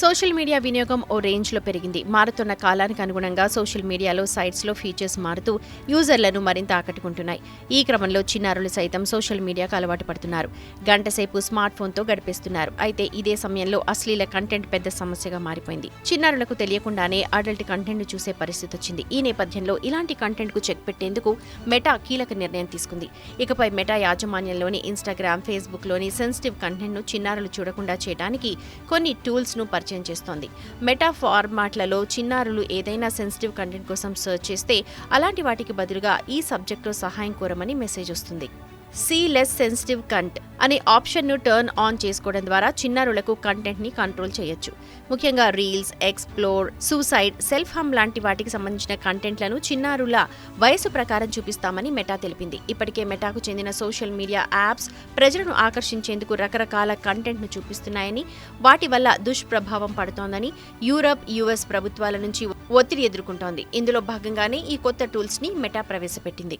Social media వినియోగం ఓ రేంజ్లో పెరిగింది. మారుతున్న కాలానికి అనుగుణంగా సోషల్ మీడియాలో సైట్స్లో ఫీచర్స్ మారుతూ యూజర్లను మరింత ఆకట్టుకుంటున్నాయి. ఈ క్రమంలో చిన్నారులు సైతం సోషల్ మీడియాకు అలవాటు పడుతున్నారు. గంటసేపు స్మార్ట్ ఫోన్తో గడిపేస్తున్నారు. అయితే ఇదే సమయంలో అశ్లీల కంటెంట్ పెద్ద సమస్యగా మారిపోయింది. చిన్నారులకు తెలియకుండానే అడల్ట్ కంటెంట్ చూసే పరిస్థితి వచ్చింది. ఈ నేపథ్యంలో ఇలాంటి కంటెంట్కు చెక్ పెట్టేందుకు మెటా కీలక నిర్ణయం తీసుకుంది. ఇకపై మెటా యాజమాన్యంలోని ఇన్స్టాగ్రామ్ ఫేస్బుక్లోని సెన్సిటివ్ కంటెంట్ను చిన్నారులు చూడకుండా చేయడానికి కొన్ని టూల్స్ను పరిచయం చేస్తోంది. మెటా ఫార్మాట్లలో చిన్నారులు ఏదైనా సెన్సిటివ్ కంటెంట్ కోసం సెర్చ్ చేస్తే అలాంటి వాటికి బదులుగా ఈ సబ్జెక్టులో సహాయం కోరమని మెసేజ్ వస్తుంది. సీ లెస్ సెన్సిటివ్ కంట్ అనే ఆప్షన్ను టర్న్ ఆన్ చేసుకోవడం ద్వారా చిన్నారులకు కంటెంట్ని కంట్రోల్ చేయొచ్చు. ముఖ్యంగా reels explore suicide self harm లాంటి వాటికి సంబంధించిన కంటెంట్లను చిన్నారుల వయసు ప్రకారం చూపిస్తామని మెటా తెలిపింది. ఇప్పటికే మెటాకు చెందిన సోషల్ మీడియా యాప్స్ ప్రజలను ఆకర్షించేందుకు రకరకాల కంటెంట్ను చూపిస్తున్నాయని వాటి వల్ల దుష్ప్రభావం పడుతోందని యూరప్ యుఎస్ ప్రభుత్వాల నుంచి ఒత్తిడి ఎదుర్కొంటోంది. ఇందులో భాగంగానే ఈ కొత్త టూల్స్ని మెటా ప్రవేశపెట్టింది.